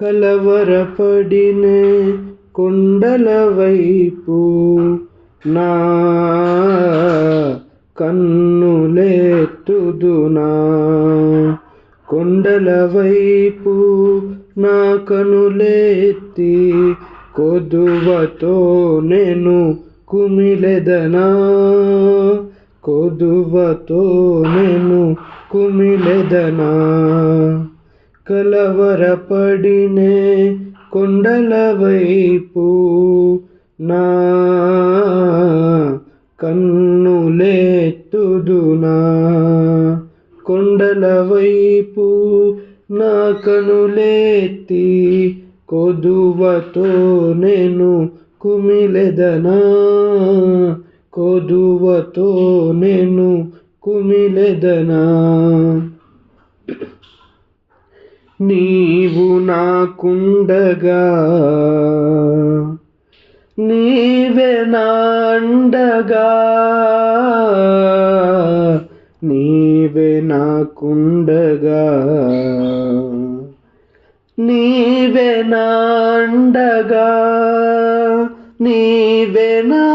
కలవరపడినే కొండల వైపు నా కన్నులెత్తుదునా కొండల వైపు నా కనులెత్తి కొదువతో నేను కుమిలెదనా? కొదువతో నేను కుమిలెదనా? కలవరపడినే కొండల వైపు నా కన్నులెత్తుదునా కొండల వైపు నా కనులెత్తి కొదువతో నేను కుమిలెదనా? కొదువతో నేను కుమిలెదనా? నీవు నాకుండగా నీవే నాండగా నీవే నాకుండగా నీవే నాండగా నీవే నా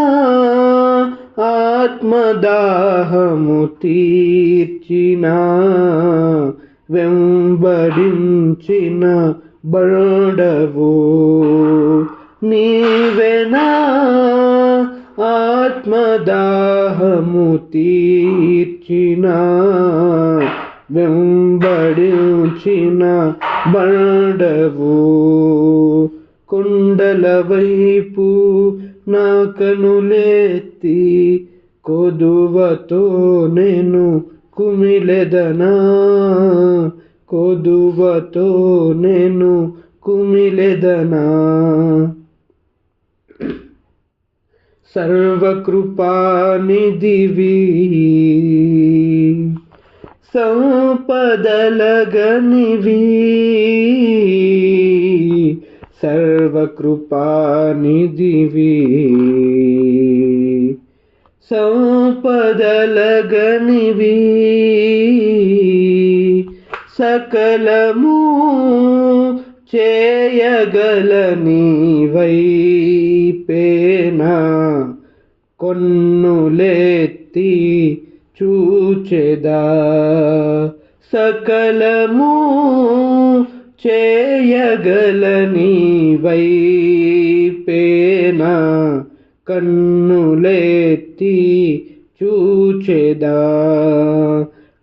ఆత్మదాహము తీర్చినా వెంబడించిన బడవు నీవెనా ఆత్మదాహము తీర్చిన వెంబడించిన బడవు కొండల వైపు నా కనులేత్తి కొదువతో నేను కుమిలెదనా? కొదువతో నేను కుమిలెదనా? సర్వకృపానిధివి సంపదలగనివి సర్వకృపానిధివి సంపదలగనివి. సకలము చేయగలని వైపేనా కొన్నులేత్తి చూచెదా. సకలము చేయగలని వైపేనా కన్నులేత్తి చూచెదా?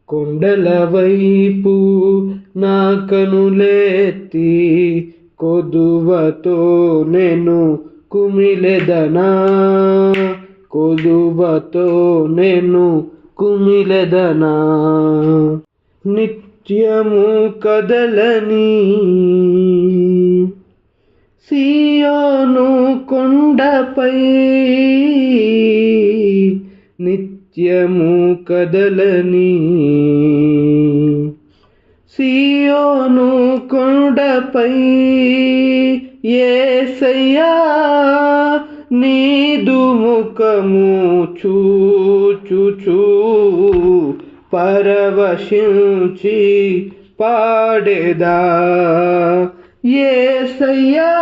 కొండల వైపు నా కనులేతి కొదువతో నేను కుమిలెదనా? కొదువతో నేను కుమిలెదనా? నిత్యము కదలని సియోను కొండపై నిత్యము కదలని. సియోను కొండపై ఏసయ్యా నీదు ముఖము చూచుచూ పరవశించి పాడేదా. ఏసయ్యా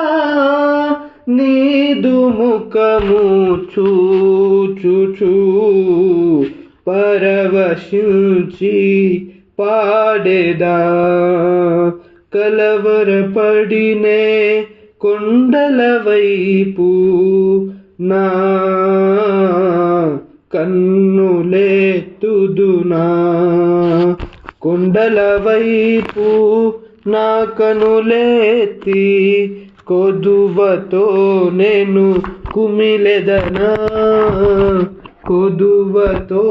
నీదు ముఖము చూచుచూ పరవశించి పాడేదా. కలవరపడినే కొండల వైపు నా కన్నులెత్తుదునా కొండల వైపు నా కనులేతి కొదువతో నేను కుమిలెదనా? కొదువతో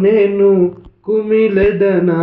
నేను కుమిలెదనా?